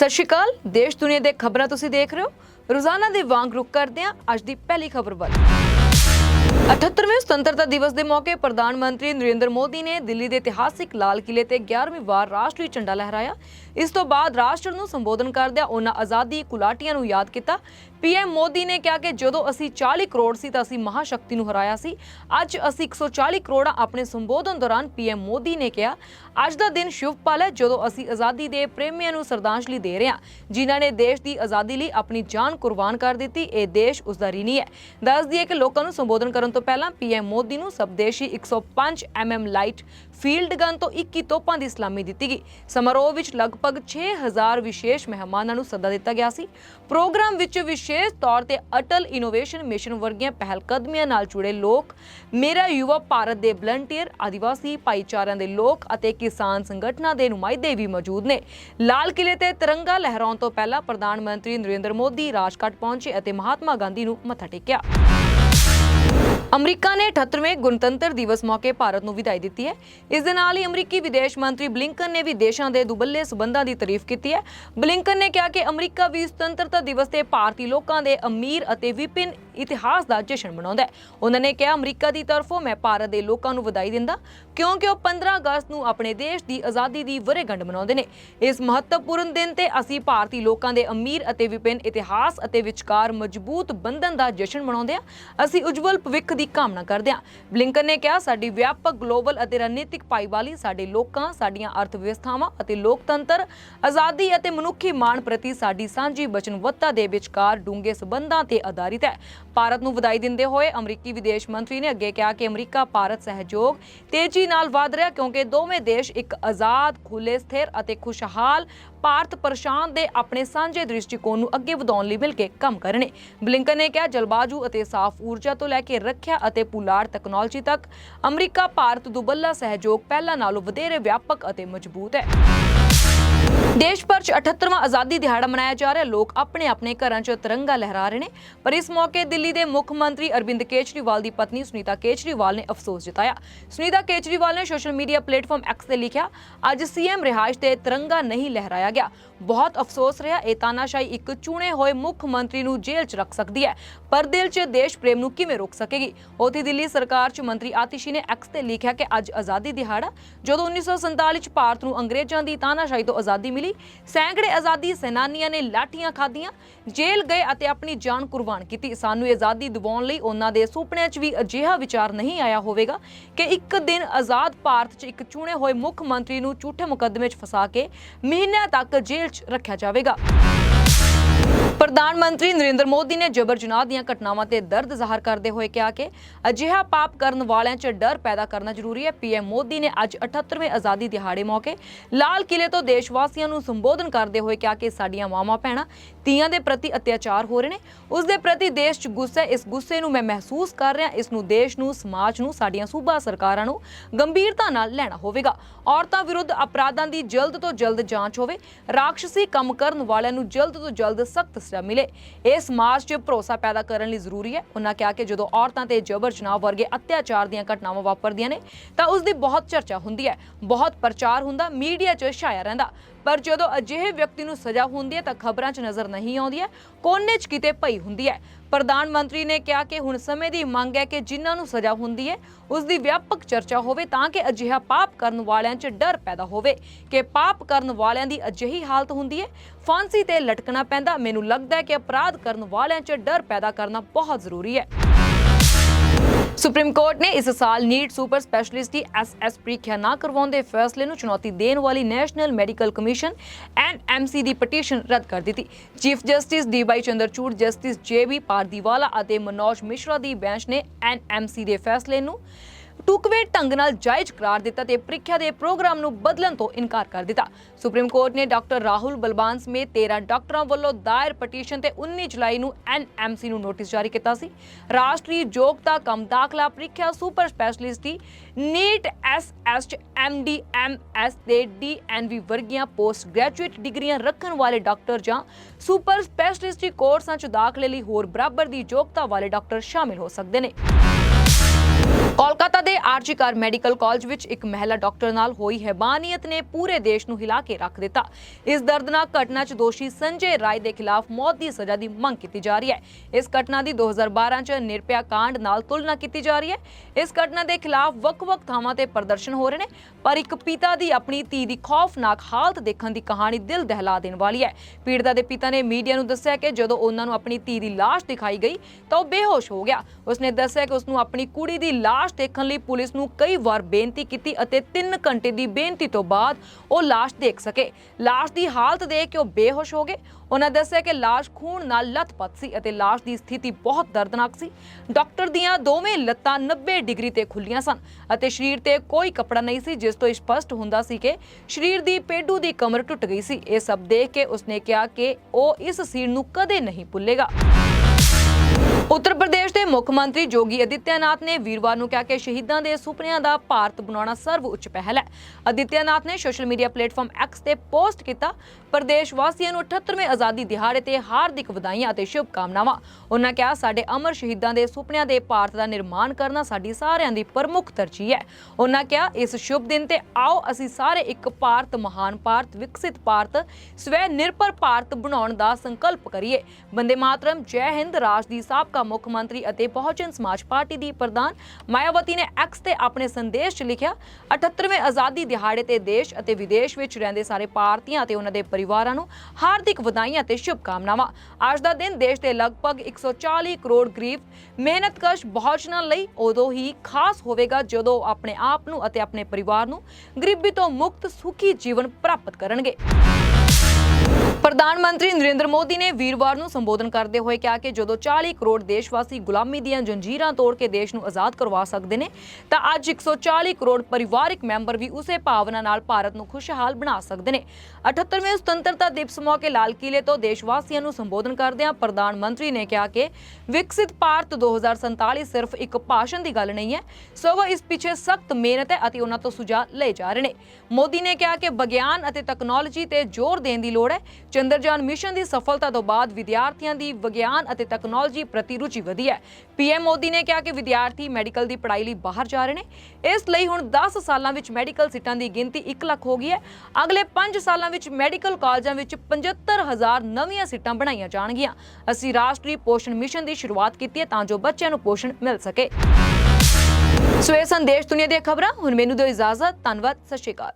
ਸਤਿ ਸ਼੍ਰੀ ਅਕਾਲ। ਦੇਸ਼ ਦੁਨੀਆ ਦੇ ਖਬਰਾਂ ਤੁਸੀਂ ਦੇਖ ਰਹੇ ਹੋ। ਰੋਜ਼ਾਨਾ ਦੇ ਵਾਂਗ ਰੁਕ ਕਰਦੇ ਹਾਂ। ਅੱਜ ਦੀ ਪਹਿਲੀ ਖਬਰ ਵੱਲ। 78ਵੇਂ ਸੁਤੰਤਰਤਾ ਦਿਵਸ ਦੇ ਮੌਕੇ ਪ੍ਰਧਾਨ ਮੰਤਰੀ ਨਰਿੰਦਰ ਮੋਦੀ ਨੇ ਦਿੱਲੀ ਦੇ ਇਤਿਹਾਸਿਕ ਲਾਲ ਕਿਲੇ ਤੇ 11ਵੀਂ ਵਾਰ ਰਾਸ਼ਟਰੀ ਝੰਡਾ ਲਹਿਰਾਇਆ। ਇਸ ਤੋਂ ਬਾਅਦ ਰਾਸ਼ਟਰ ਨੂੰ ਸੰਬੋਧਨ ਕਰਦਿਆਂ ਉਹਨਾਂ ਆਜ਼ਾਦੀ ਕੁਲਾਟੀਆਂ ਨੂੰ ਯਾਦ ਕੀਤਾ। ਪੀਐਮ ਮੋਦੀ ਨੇ ਕਿਹਾ ਕਿ ਜਦੋਂ ਅਸੀਂ 40 ਕਰੋੜ ਸੀ ਤਾਂ ਅਸੀਂ ਮਹਾਸ਼ਕਤੀ ਨੂੰ ਹਰਾਇਆ ਸੀ। ਅੱਜ ਅਸੀਂ 140 ਕਰੋੜ ਹਾਂ। ਆਪਣੇ ਸੰਬੋਧਨ ਦੌਰਾਨ ਪੀਐਮ ਮੋਦੀ ਨੇ ਕਿਹਾ, ਅੱਜ ਦਾ ਦਿਨ ਸ਼ੁਭ ਪਲ ਹੈ ਜਦੋਂ ਅਸੀਂ ਆਜ਼ਾਦੀ ਦੇ ਪ੍ਰੇਮੀਆਂ ਨੂੰ ਸ਼ਰਧਾਂਜਲੀ ਦੇ ਰਹੇ ਹਾਂ। ਜਿਨ੍ਹਾਂ ਨੇ ਦੇਸ਼ ਦੀ ਆਜ਼ਾਦੀ ਲਈ ਆਪਣੀ ਜਾਨ ਕੁਰਬਾਨ ਕਰ ਦਿੱਤੀ, ਇਹ ਦੇਸ਼ ਉਸ ਦਾ ਰਿਣੀ ਹੈ। ਦੱਸ ਦਈਏ ਕਿ ਲੋਕਾਂ ਨੂੰ ਸੰਬੋਧਨ ਕਰਨ ਤੋਂ ਪਹਿਲਾਂ ਪੀਐਮ ਮੋਦੀ ਨੂੰ ਸਵਦੇਸ਼ੀ 105 ਐਮਐਮ ਲਾਈਟ ਫੀਲਡ ਗਨ ਤੋਂ 21 ਤੋਪਾਂ ਦੀ ਸਲਾਮੀ ਦਿੱਤੀ ਗਈ। ਸਮਾਰੋਹ ਵਿੱਚ ਲਗ ਲਗਭਗ 6000 ਵਿਸ਼ੇਸ਼ ਮਹਿਮਾਨਾਂ ਨੂੰ ਸੱਦਾ ਦਿੱਤਾ ਗਿਆ ਸੀ। ਪ੍ਰੋਗਰਾਮ ਵਿੱਚ ਵਿਸ਼ੇਸ਼ ਤੌਰ ਤੇ ਅਟਲ ਇਨੋਵੇਸ਼ਨ ਮਿਸ਼ਨ ਵਰਗੀਆਂ ਪਹਿਲਕਦਮੀਆਂ ਨਾਲ ਜੁੜੇ ਲੋਕ, ਮੇਰਾ ਯੁਵਾ ਭਾਰਤ ਦੇ ਵਲੰਟੀਅਰ, ਆਦੀਵਾਸੀ ਭਾਈਚਾਰਿਆਂ ਦੇ ਲੋਕ ਅਤੇ ਕਿਸਾਨ ਸੰਗਠਨਾਂ ਦੇ ਨੁਮਾਇੰਦੇ ਵੀ ਮੌਜੂਦ ਨੇ। ਲਾਲ ਕਿਲੇ ਤੇ ਤਿਰੰਗਾ ਲਹਿਰਾਉਣ ਤੋਂ ਪਹਿਲਾਂ ਪ੍ਰਧਾਨ ਮੰਤਰੀ ਨਰਿੰਦਰ ਮੋਦੀ ਰਾਜਘਾਟ ਪਹੁੰਚੇ ਅਤੇ ਮਹਾਤਮਾ ਗਾਂਧੀ ਨੂੰ ਮੱਥਾ ਟੇਕਿਆ। ਅਮਰੀਕਾ ਨੇ 78ਵੇਂ ਗਣਤੰਤਰ ਦਿਵਸ ਮੌਕੇ ਭਾਰਤ ਨੂੰ ਵਧਾਈ ਦਿੱਤੀ ਹੈ। ਇਸ ਦੇ ਨਾਲ ਹੀ ਅਮਰੀਕੀ ਵਿਦੇਸ਼ ਮੰਤਰੀ ਬਲਿੰਕਨ ਨੇ ਵੀ ਦੇਸ਼ਾਂ ਦੇ ਦੁਬੱਲੇ ਸਬੰਧਾਂ ਦੀ ਤਾਰੀਫ ਕੀਤੀ ਹੈ। ਬਲਿੰਕਨ ਨੇ ਕਿਹਾ ਕਿ ਅਮਰੀਕਾ ਵੀ ਸੁਤੰਤਰਤਾ ਦਿਵਸ ਤੇ ਭਾਰਤੀ ਲੋਕਾਂ ਦੇ ਅਮੀਰ ਅਤੇ ਵਿਭਿੰਨ ਇਤਿਹਾਸ ਦਾ ਜਸ਼ਨ ਮਨਾਉਂਦਾ ਹੈ। ਉਹਨਾਂ ਨੇ ਕਿਹਾ, ਅਮਰੀਕਾ ਦੀ ਤਰਫੋਂ ਮੈਂ ਭਾਰਤ ਦੇ ਲੋਕਾਂ ਨੂੰ ਵਧਾਈ ਦਿੰਦਾ। ਕਿਉਂਕਿ ਉਹ 15 ਅਗਸਤ ਨੂੰ ਆਪਣੇ ਦੇਸ਼ ਦੀ ਆਜ਼ਾਦੀ ਦੀ ਵਰ੍ਹੇਗੰਢ ਮਨਾਉਂਦੇ ਨੇ। ਇਸ ਮਹੱਤਵਪੂਰਨ ਦਿਨ ਤੇ ਅਸੀਂ ਭਾਰਤੀ ਲੋਕਾਂ ਦੇ ਅਮੀਰ ਅਤੇ ਵਿਭਿੰਨ ਇਤਿਹਾਸ ਅਤੇ ਵਿਚਕਾਰ ਮਜ਼ਬੂਤ ਬੰਧਨ ਦਾ ਜਸ਼ਨ ਮਨਾਉਂਦੇ ਹਾਂ। ਅਸੀਂ ਉਜਵਲ ਭਵਿੱਖ ਦੀ ਕਾਮਨਾ ਕਰਦੇ ਹਾਂ। ਬਲਿੰਕਨ ਨੇ ਕਿਹਾ, ਸਾਡੀ ਵਿਆਪਕ ਗਲੋਬਲ ਅਤੇ ਰਣਨੀਤਿਕ ਭਾਈਵਾਲੀ ਸਾਡੇ ਲੋਕਾਂ, ਸਾਡੀਆਂ ਅਰਥ ਵਿਵਸਥਾਵਾਂ ਅਤੇ ਲੋਕਤੰਤਰ, ਆਜ਼ਾਦੀ ਅਤੇ ਮਨੁੱਖੀ ਮਾਣ ਪ੍ਰਤੀ ਸਾਡੀ ਸਾਂਝੀ ਵਚਨਬੱਧਤਾ ਦੇ ਵਿਚਕਾਰ ਡੂੰਘੇ ਸਬੰਧਾਂ ਤੇ ਆਧਾਰਿਤ ਹੈ। ਭਾਰਤ ਨੂੰ ਵਧਾਈ ਦਿੰਦੇ ਹੋਏ ਅਮਰੀਕੀ ਵਿਦੇਸ਼ ਮੰਤਰੀ ਨੇ ਅੱਗੇ ਕਿਹਾ ਕਿ ਅਮਰੀਕਾ ਭਾਰਤ ਸਹਿਯੋਗ ਤੇਜ਼ੀ ਨਾਲ ਵਧ ਰਿਹਾ ਕਿਉਂਕਿ ਦੋਵੇਂ ਦੇਸ਼ ਇੱਕ ਆਜ਼ਾਦ ਖੁੱਲੇ ਸਥਿਰ ਅਤੇ ਖੁਸ਼ਹਾਲ, ਭਾਰਤ ਪ੍ਰਸ਼ਾਂਤ ਦੇ ਆਪਣੇ ਸਾਂਝੇ ਦ੍ਰਿਸ਼ਟੀਕੋਣ ਨੂੰ ਅੱਗੇ ਵਧਾਉਣ ਲਈ ਮਿਲ ਕੇ ਕੰਮ ਕਰਨੇ ਬਲਿੰਕਨ ਨੇ ਕਿਹਾ, ਜਲਬਾਜ਼ੂ ਅਤੇ ਸਾਫ਼ ਊਰਜਾ ਤੋਂ ਲੈ ਕੇ ਰੱਖਿਆ ਅਤੇ ਪੁਲਾੜ ਤਕਨਾਲੋਜੀ ਤੱਕ, ਅਮਰੀਕਾ, ਭਾਰਤ ਦੁਬੱਲਾ ਸਹਿਯੋਗ ਪਹਿਲਾਂ ਨਾਲੋਂ ਵਧੇਰੇ ਵਿਆਪਕ ਅਤੇ ਮਜ਼ਬੂਤ ਹੈ। ਦੇਸ਼ ਭਰ 'ਚ 78ਵਾਂ ਆਜ਼ਾਦੀ ਦਿਹਾੜਾ ਮਨਾਇਆ ਜਾ ਰਿਹਾ। ਲੋਕ ਆਪਣੇ ਆਪਣੇ ਘਰਾਂ 'ਚ ਤਿਰੰਗਾ ਲਹਿਰਾ ਰਹੇ ਨੇ। ਪਰ ਇਸ ਮੌਕੇ ਦਿੱਲੀ ਦੇ ਮੁੱਖ ਮੰਤਰੀ ਅਰਵਿੰਦ ਕੇਜਰੀਵਾਲ ਦੀ ਪਤਨੀ ਸੁਨੀਤਾ ਕੇਜਰੀਵਾਲ ਨੇ ਅਫਸੋਸ ਜਤਾਇਆ। ਸੁਨੀਤਾ ਕੇਜਰੀਵਾਲ ਨੇ ਸੋਸ਼ਲ ਮੀਡੀਆ ਪਲੇਟਫਾਰਮ ਐਕਸ ਤੇ ਲਿਖਿਆ, ਅੱਜ ਸੀਐਮ ਰਿਹਾਇਸ਼ ਤੇ ਤਿਰੰਗਾ ਨਹੀਂ ਲਹਿਰਾਇਆ ਗਿਆ। ਬਹੁਤ ਅਫਸੋਸ ਰਿਹਾ, ਇਹ ਤਾਨਾਸ਼ਾਹੀ ਇੱਕ ਚੁਣੇ ਹੋਏ ਮੁੱਖ ਮੰਤਰੀ ਨੂੰ ਜੇਲ੍ਹ 'ਚ ਰੱਖ ਸਕਦੀ ਹੈ। ਪਰ ਦਿਲ 'ਚ ਦੇਸ਼ ਪ੍ਰੇਮ ਨੂੰ ਕਿਵੇਂ ਰੋਕ ਸਕੇਗੀ? ਉੱਥੇ ਦਿੱਲੀ ਸਰਕਾਰ 'ਚ ਮੰਤਰੀ ਆਤਿਸ਼ੀ ਨੇ ਐਕਸ ਤੇ ਲਿਖਿਆ ਕਿ ਅੱਜ ਆਜ਼ਾਦੀ ਦਿਹਾੜਾ। ਜਦੋਂ 1947 'ਚ ਭਾਰਤ ਨੂੰ ਅੰਗਰੇਜ਼ਾਂ ਦੀ ਤਾਨਾਸ਼ਾਹੀ ਤੋਂ ਆਜ਼ਾਦੀ ਮਿਲੀ। ਸੈਂਕੜੇ ਆਜ਼ਾਦੀ ਸੈਨਾਨੀਆਂ ਨੇ ਲਾਠੀਆਂ ਖਾਧੀਆਂ, ਜੇਲ੍ਹ ਗਏ ਅਤੇ ਆਪਣੀ ਜਾਨ ਕੁਰਬਾਨ ਕੀਤੀ। ਸਾਨੂੰ ਆਜ਼ਾਦੀ ਦਿਵਾਉਣ ਲਈ ਉਹਨਾਂ ਦੇ ਸੁਪਨਿਆਂ 'ਚ ਵੀ ਅਜਿਹਾ ਵਿਚਾਰ ਨਹੀਂ ਆਇਆ ਹੋਵੇਗਾ ਕਿ ਇੱਕ ਦਿਨ ਆਜ਼ਾਦ ਭਾਰਤ 'ਚ ਇੱਕ ਚੁਣੇ ਹੋਏ ਮੁੱਖ ਮੰਤਰੀ ਨੂੰ ਝੂਠੇ ਮੁਕੱਦਮੇ 'ਚ ਫਸਾ ਕੇ ਮਹੀਨਿਆਂ ਤੱਕ ਜੇਲ੍ਹ 'ਚ ਰੱਖਿਆ ਜਾਵੇਗਾ। ਪ੍ਰਧਾਨ ਮੰਤਰੀ ਨਰਿੰਦਰ ਮੋਦੀ ਨੇ ਜਬਰ ਜਨਾਹ ਦੀਆਂ ਘਟਨਾਵਾਂ ਤੇ ਦਰਦ ਜ਼ਾਹਰ ਕਰਦੇ ਹੋਏ ਕਿਹਾ ਕਿ ਅਜਿਹਾ ਪਾਪ ਕਰਨ ਵਾਲਿਆਂ 'ਚ ਡਰ ਪੈਦਾ ਕਰਨਾ ਜ਼ਰੂਰੀ ਹੈ। ਪੀਐਮ ਮੋਦੀ ਨੇ ਅੱਜ 78ਵੇਂ ਆਜ਼ਾਦੀ ਦਿਹਾੜੇ ਮੌਕੇ ਲਾਲ ਕਿਲੇ ਤੋਂ ਦੇਸ਼ ਵਾਸੀਆਂ ਨੂੰ ਸੰਬੋਧਨ ਕਰਦੇ ਹੋਏ ਕਿਹਾ ਕਿ ਸਾਡੀਆਂ ਮਾਵਾਂ ਭੈਣਾਂ ਧੀਆਂ ਦੇ ਪ੍ਰਤੀ ਅਤਿਆਚਾਰ ਹੋ ਰਹੇ ਨੇ। ਉਸ ਦੇ ਪ੍ਰਤੀ ਦੇਸ਼ 'ਚ ਗੁੱਸਾ ਇਸ ਗੁੱਸੇ ਨੂੰ ਮੈਂ ਮਹਿਸੂਸ ਕਰ ਰਿਹਾ। ਇਸ ਨੂੰ ਦੇਸ਼ ਨੂੰ, ਸਮਾਜ ਨੂੰ, ਸਾਡੀਆਂ ਸੂਬਾ ਸਰਕਾਰਾਂ ਨੂੰ ਗੰਭੀਰਤਾ ਨਾਲ ਲੈਣਾ ਹੋਵੇਗਾ। ਔਰਤਾਂ ਵਿਰੁੱਧ ਅਪਰਾਧਾਂ ਦੀ ਜਲਦ ਤੋਂ ਜਲਦ ਜਾਂਚ ਹੋਵੇ। ਰਾਖਸ਼ੀ ਕੰਮ ਕਰਨ ਵਾਲਿਆਂ ਨੂੰ ਜਲਦ ਤੋਂ ਜਲਦ ਸਖਤ ਸਜ਼ਾ ਮਿਲੇ। ਇਹ ਸਮਾਜ 'ਚ ਭਰੋਸਾ ਪੈਦਾ ਕਰਨ ਲਈ ਜ਼ਰੂਰੀ ਹੈ। ਉਹਨਾਂ ਕਿਹਾ ਕਿ ਜਦੋਂ ਔਰਤਾਂ ਤੇ ਜਬਰ ਜਨਾਹ ਵਰਗੇ ਅਤਿਆਚਾਰ ਦੀਆਂ ਘਟਨਾਵਾਂ ਵਾਪਰਦੀਆਂ ਨੇ, ਤਾਂ ਉਸ ਦੀ ਬਹੁਤ ਚਰਚਾ ਹੁੰਦੀ ਹੈ। ਬਹੁਤ ਪ੍ਰਚਾਰ ਹੁੰਦਾ, ਮੀਡੀਆ 'ਚ ਛਾਇਆ ਰਹਿੰਦਾ। ਪਰ ਜਦੋਂ ਅਜਿਹੇ ਵਿਅਕਤੀ ਨੂੰ ਸਜ਼ਾ ਹੁੰਦੀ ਹੈ, ਤਾਂ ਖਬਰਾਂ 'ਚ ਨਜ਼ਰ ਨਹੀਂ ਆਉਂਦੀ ਹੈ। ਕੋਨੇ 'ਚ ਕਿਤੇ ਪਈ ਹੁੰਦੀ ਹੈ। ਪ੍ਰਧਾਨ ਮੰਤਰੀ ਨੇ ਕਿਹਾ ਕਿ ਹੁਣ ਸਮੇਂ ਦੀ ਮੰਗ ਹੈ ਕਿ ਜਿਨ੍ਹਾਂ ਨੂੰ ਸਜ਼ਾ ਹੁੰਦੀ ਹੈ, ਉਸ ਦੀ ਵਿਆਪਕ ਚਰਚਾ ਹੋਵੇ ਤਾਂ ਕਿ ਅਜਿਹਾ ਪਾਪ ਕਰਨ ਵਾਲਿਆਂ 'ਚ ਡਰ ਪੈਦਾ ਹੋਵੇ। ਕਿ ਪਾਪ ਕਰਨ ਵਾਲਿਆਂ ਦੀ ਅਜਿਹੀ ਹਾਲਤ ਹੁੰਦੀ ਹੈ, ਫਾਂਸੀ ਤੇ ਲਟਕਣਾ ਪੈਂਦਾ। ਮੈਨੂੰ ਲੱਗਦਾ ਹੈ ਕਿ ਅਪਰਾਧ ਕਰਨ ਵਾਲਿਆਂ 'ਚ ਡਰ ਪੈਦਾ ਕਰਨਾ ਬਹੁਤ ਜ਼ਰੂਰੀ ਹੈ। ਸੁਪਰੀਮ ਕੋਰਟ ਨੇ ਇਸ ਸਾਲ ਨੀਟ ਸੁਪਰ ਸਪੈਸ਼ਲਿਸਟ ਦੀ ਐਸਐਸ ਪ੍ਰੀਖਿਆ ਨਾ ਕਰਵਾਉਣ ਦੇ ਫੈਸਲੇ ਨੂੰ ਚੁਣੌਤੀ ਦੇਣ ਵਾਲੀ ਨੈਸ਼ਨਲ ਮੈਡੀਕਲ ਕਮਿਸ਼ਨ ਐਨਐਮਸੀ ਦੀ ਪਟੀਸ਼ਨ ਰੱਦ ਕਰ ਦਿੱਤੀ। Chief justice DY Chandrachud, justice JB Pardiwala ਅਤੇ ਮਨੋਜ ਮਿਸ਼ਰਾ ਦੀ ਬੈਂਚ ਨੇ ਐਨਐਮਸੀ ਦੇ ਫੈਸਲੇ ਨੂੰ ਟੁਕਵੇਂ ਢੰਗ ਨਾਲ ਜਾਇਜ਼ ਕਰਾਰ ਦਿੱਤਾ ਤੇ ਪ੍ਰੀਖਿਆ ਦੇ ਪ੍ਰੋਗਰਾਮ ਨੂੰ ਬਦਲਣ ਤੋਂ ਇਨਕਾਰ ਕਰ ਦਿੱਤਾ। ਸੁਪਰੀਮ ਕੋਰਟ ਨੇ ਡਾਕਟਰ ਰਾਹੁਲ ਬਲਬਾਨ ਸਮੇਤ 13 ਡਾਕਟਰਾਂ ਵੱਲੋਂ ਦਾਇਰ ਪਟੀਸ਼ਨ ਤੇ 19 ਜੁਲਾਈ ਨੂੰ ਐਨਐਮਸੀ ਨੂੰ ਨੋਟਿਸ ਜਾਰੀ ਕੀਤਾ ਸੀ। ਰਾਸ਼ਟਰੀ ਯੋਗਤਾ ਕਮ ਦਾਖਲਾ ਪ੍ਰੀਖਿਆ ਸੁਪਰ ਸਪੈਸ਼ਲਿਸਟ ਦੀ ਨੀਟ ਐਸਐਸ ਐਮਡੀ ਐਮਐਸ ਤੇ ਡੀਐਨਵੀ ਵਰਗੀਆਂ ਪੋਸਟ ਗ੍ਰੈਜੂਏਟ ਡਿਗਰੀਆਂ ਰੱਖਣ ਵਾਲੇ ਡਾਕਟਰ ਜਾਂ ਸੁਪਰ ਸਪੈਸ਼ਲਿਸਟ ਕੋਰਸਾਂ 'ਚ ਦਾਖਲੇ ਲਈ ਹੋਰ ਬਰਾਬਰ ਦੀ ਯੋਗਤਾ ਵਾਲੇ ਡਾਕਟਰ ਸ਼ਾਮਿਲ ਹੋ ਸਕਦੇ ਨੇ। ਕੋਲਕਾਤਾ ਦੇ ਆਰਜੀਕਰ ਮੈਡੀਕਲ ਕਾਲਜ ਵਿੱਚ ਇੱਕ ਮਹਿਲਾ ਡਾਕਟਰ ਨਾਲ ਹੋਈ ਹੈਬਾਨੀਅਤ ਨੇ ਪੂਰੇ ਦੇਸ਼ ਨੂੰ ਹਿਲਾ ਕੇ ਰੱਖ ਦਿੱਤਾ। ਇਸ ਦਰਦਨਾਕ ਘਟਨਾ 'ਚ ਦੋਸ਼ੀ ਸੰਜੇ ਰਾਏ ਦੇ ਖਿਲਾਫ ਮੌਤ ਦੀ ਸਜ਼ਾ ਦੀ ਮੰਗ ਕੀਤੀ ਜਾ ਰਹੀ ਹੈ। ਇਸ ਘਟਨਾ ਦੀ 2012 'ਚ ਨਿਰਭਇਆ ਕਾਂਡ ਨਾਲ ਤੁਲਨਾ ਕੀਤੀ ਜਾ ਰਹੀ ਹੈ। ਇਸ ਘਟਨਾ ਦੇ ਖਿਲਾਫ ਵੱਖ-ਵੱਖ ਥਾਵਾਂ ਤੇ ਪ੍ਰਦਰਸ਼ਨ ਹੋ ਰਹੇ ਨੇ, ਪਰ ਇੱਕ ਪਿਤਾ ਦੀ ਆਪਣੀ ਧੀ ਦੀ ਖੌਫਨਾਕ ਹਾਲਤ ਦੇਖਣ ਦੀ ਕਹਾਣੀ ਦਿਲ ਦਹਿਲਾ ਦੇਣ ਵਾਲੀ ਹੈ। ਪੀੜਤਾ ਦੇ ਪਿਤਾ ਨੇ ਮੀਡੀਆ ਨੂੰ ਦੱਸਿਆ ਕਿ ਜਦੋਂ ਉਹਨਾਂ ਨੂੰ ਆਪਣੀ ਧੀ ਦੀ ਲਾਸ਼ ਦਿਖਾਈ ਗਈ ਤਾਂ ਉਹ ਬੇਹੋਸ਼ ਹੋ ਗਿਆ। ਉਸਨੇ ਦੱਸਿਆ ਕਿ ਉਸ ਨੂੰ ਆਪਣੀ ਕੁੜੀ ਦੀ ਲਾਸ਼ ਦੇਖਣ ਲਈ ਪੁਲਿਸ ਨੂੰ ਕਈ ਵਾਰ ਬੇਨਤੀ ਕੀਤੀ ਅਤੇ 3 ਘੰਟੇ ਦੀ ਬੇਨਤੀ ਤੋਂ ਬਾਅਦ ਉਹ ਲਾਸ਼ ਦੇਖ ਸਕੇ। ਲਾਸ਼ ਦੀ ਹਾਲਤ ਦੇਖ ਕੇ ਉਹ ਬੇਹੋਸ਼ ਹੋ ਗਏ। ਉਹਨਾਂ ਦੱਸਿਆ ਕਿ ਲਾਸ਼ ਖੂਨ ਨਾਲ ਲੱਥਪੱਥ ਸੀ ਅਤੇ ਲਾਸ਼ ਦੀ ਸਥਿਤੀ ਬਹੁਤ ਦਰਦਨਾਕ ਸੀ। ਡਾਕਟਰ ਦੀਆਂ ਦੋਵੇਂ ਲੱਤਾਂ 90 ਡਿਗਰੀ ਤੇ ਖੁੱਲੀਆਂ ਸਨ ਅਤੇ ਸਰੀਰ ਤੇ ਕੋਈ ਕੱਪੜਾ ਨਹੀਂ ਸੀ, ਜਿਸ ਤੋਂ ਸਪਸ਼ਟ ਹੁੰਦਾ ਸੀ ਕਿ ਸਰੀਰ ਦੀ ਪੇਡੂ ਦੀ ਕਮਰ ਟੁੱਟ ਗਈ ਸੀ। ਇਹ ਸਭ ਦੇਖ ਕੇ ਉਸਨੇ ਕਿਹਾ ਕਿ ਉਹ ਇਸ ਸੀਨ ਨੂੰ ਕਦੇ ਨਹੀਂ ਭੁੱਲੇਗਾ। ਉੱਤਰ ਪ੍ਰਦੇਸ਼ ਦੇ ਮੁੱਖ ਮੰਤਰੀ ਜੋਗੀ ਅਦਿੱਤਿਆਨਾਥ ਨੇ ਵੀਰਵਾਰ ਨੂੰ ਕਿਹਾ ਕਿ ਸ਼ਹੀਦਾਂ ਦੇ ਸੁਪਨਿਆਂ ਦਾ ਭਾਰਤ ਬਣਾਉਣਾ ਸਰਵ ਪਹਿਲ ਹੈ। ਅਦਿੱਤਿਆਨਾਥ ਨੇ ਸੋਸ਼ਲ ਮੀਡੀਆ ਪਲੇਟਫਾਰਮ ਐਕਸ ਤੇ ਪੋਸਟ ਕੀਤਾ ਪ੍ਰਦੇਸ਼ ਵਾਸੀਆਂ ਨੂੰ 78ਵੇਂ ਆਜ਼ਾਦੀ ਦਿਹਾੜੇ ਤੇ ਹਾਰਦਿਕ ਵਧਾਈਆਂ ਅਤੇ ਸ਼ੁਭ ਕਾਮਨਾਵਾਂ ਉਹਨਾਂ ਕਿਹਾ, ਸਾਡੇ ਅਮਰ ਸ਼ਹੀਦਾਂ ਦੇ ਸੁਪਨਿਆਂ ਦੇ ਭਾਰਤ ਦਾ ਨਿਰਮਾਣ ਕਰਨਾ ਸਾਡੀ ਸਾਰਿਆਂ ਦੀ ਪ੍ਰਮੁੱਖ ਤਰਜੀਹ ਹੈ। ਉਹਨਾਂ ਕਿਹਾ, ਇਸ ਸ਼ੁਭ ਦਿਨ ਤੇ ਆਓ, ਅਸੀਂ ਸਾਰੇ ਇੱਕ ਭਾਰਤ ਮਹਾਨ, ਭਾਰਤ ਵਿਕਸਿਤ, ਭਾਰਤ ਸਵੈ ਨਿਰਭਰ ਭਾਰਤ ਬਣਾਉਣ ਦਾ ਸੰਕਲਪ ਕਰੀਏ। ਬੰਦੇ ਮਾਤਰਮ, ਜੈ ਹਿੰਦ, ਰਾਜ ਦੀ ਸਾਬਕਾ ਮੁੱਖ ਮੰਤਰੀ ਅਤੇ ਬਹੁਜਨ ਸਮਾਜ ਪਾਰਟੀ ਦੀ ਪ੍ਰਧਾਨ ਮਾਇਆਵਤੀ ਨੇ ਐਕਸ ਤੇ ਆਪਣੇ ਸੰਦੇਸ਼ 'ਚ ਲਿਖਿਆ 78ਵੇਂ ਆਜ਼ਾਦੀ ਦਿਹਾੜੇ ਤੇ ਦੇਸ਼ ਅਤੇ ਵਿਦੇਸ਼ ਵਿੱਚ ਰਹਿੰਦੇ ਸਾਰੇ ਭਾਰਤੀਆਂ ਅਤੇ ਉਹਨਾਂ ਦੇ ਪਰਿਵਾਰਾਂ ਨੂੰ ਹਾਰਦਿਕ ਵਧਾਈਆਂ ਤੇ ਸ਼ੁਭਕਾਮਨਾਵਾਂ। ਅੱਜ ਦਾ ਦਿਨ ਦੇਸ਼ ਦੇ ਲਗਭਗ 140 ਕਰੋੜ ਗਰੀਬ ਮਿਹਨਤਕਸ਼ ਬਹੁਜਨਾਂ ਲਈ ਉਦੋਂ ਹੀ ਖਾਸ ਹੋਵੇਗਾ ਜਦੋਂ ਆਪਣੇ ਆਪ ਨੂੰ ਅਤੇ ਆਪਣੇ ਪਰਿਵਾਰ ਨੂੰ ਗਰੀਬੀ ਤੋਂ ਮੁਕਤ, ਸੁਖੀ ਜੀਵਨ ਪ੍ਰਾਪਤ ਕਰਨਗੇ। ਪ੍ਰਧਾਨ ਮੰਤਰੀ ਨਰਿੰਦਰ ਮੋਦੀ ਨੇ ਵੀਰਵਾਰ ਨੂੰ ਸੰਬੋਧਨ ਕਰਦੇ ਹੋਏ ਕਿਹਾ ਕਿ ਜਦੋਂ 40 ਕਰੋੜ ਦੇਸ਼ਵਾਸੀ ਗੁਲਾਮੀ ਦੀਆਂ ਜੰਜੀਰਾਂ ਤੋੜ ਕੇ ਦੇਸ਼ ਨੂੰ ਆਜ਼ਾਦ ਕਰਵਾ ਸਕਦੇ ਨੇ, ਤਾਂ ਅੱਜ 140 ਕਰੋੜ ਪਰਿਵਾਰਕ ਮੈਂਬਰ ਵੀ ਉਸੇ ਭਾਵਨਾ ਨਾਲ ਭਾਰਤ ਨੂੰ ਖੁਸ਼ਹਾਲ ਬਣਾ ਸਕਦੇ ਨੇ। 78ਵੇਂ ਸੁਤੰਤਰਤਾ ਦਿਵਸ ਮੌਕੇ ਲਾਲ ਕਿਲੇ ਤੋਂ ਦੇਸ਼ਵਾਸੀਆਂ ਨੂੰ ਸੰਬੋਧਨ ਕਰਦਿਆਂ ਪ੍ਰਧਾਨ ਮੰਤਰੀ ਨੇ ਕਿਹਾ ਕਿ ਵਿਕਸਿਤ ਭਾਰਤ 2047 ਸਿਰਫ ਇੱਕ ਭਾਸ਼ਣ ਦੀ ਗੱਲ ਨਹੀਂ ਹੈ, ਸਗੋਂ ਇਸ ਪਿੱਛੇ ਸਖਤ ਮਿਹਨਤ ਹੈ ਅਤੇ ਉਹਨਾਂ ਤੋਂ ਸੁਝਾਅ ਲਏ ਜਾ ਰਹੇ ਨੇ। ਮੋਦੀ ਨੇ ਕਿਹਾ ਕਿ ਵਿਗਿਆਨ ਅਤੇ ਤਕਨਾਲੋਜੀ ਤੇ ਜ਼ੋਰ ਦੇਣ ਦੀ ਲੋੜ ਹੈ ਚੰਦਰਯਾਨ ਮਿਸ਼ਨ ਦੀ ਸਫਲਤਾ ਤੋਂ ਬਾਅਦ ਵਿਦਿਆਰਥੀਆਂ ਦੀ ਵਿਗਿਆਨ ਅਤੇ ਤਕਨਾਲੋਜੀ ਪ੍ਰਤੀ ਰੁਚੀ ਵਧੀ ਹੈ। ਪੀਐਮ ਮੋਦੀ ਨੇ ਕਿਹਾ ਕਿ ਵਿਦਿਆਰਥੀ ਮੈਡੀਕਲ ਦੀ ਪੜ੍ਹਾਈ ਲਈ ਬਾਹਰ ਜਾ ਰਹੇ ਨੇ। ਇਸ ਲਈ ਹੁਣ 10 ਸਾਲਾਂ ਵਿੱਚ ਮੈਡੀਕਲ ਸੀਟਾਂ ਦੀ ਗਿਣਤੀ 1 ਲੱਖ ਹੋ ਗਈ ਹੈ। ਅਗਲੇ 5 ਸਾਲਾਂ ਵਿੱਚ ਮੈਡੀਕਲ ਕਾਲਜਾਂ ਵਿੱਚ 75000 ਨਵੀਆਂ ਸੀਟਾਂ ਬਣਾਈਆਂ ਜਾਣਗੀਆਂ। ਅਸੀਂ ਰਾਸ਼ਟਰੀ ਪੋਸ਼ਣ ਮਿਸ਼ਨ ਦੀ ਸ਼ੁਰੂਆਤ ਕੀਤੀ ਹੈ ਤਾਂ ਜੋ ਬੱਚਿਆਂ ਨੂੰ ਪੋਸ਼ਣ ਮਿਲ ਸਕੇ। ਸੋ ਇਹ ਸੰਦੇਸ਼ ਦੁਨੀਆ ਦੀਆਂ ਖਬਰਾਂ। ਹੁਣ ਮੈਨੂੰ ਦਿਓ ਇਜਾਜ਼ਤ। ਧੰਨਵਾਦ। ਸਤਿ ਸ਼੍ਰੀ ਅਕਾਲ।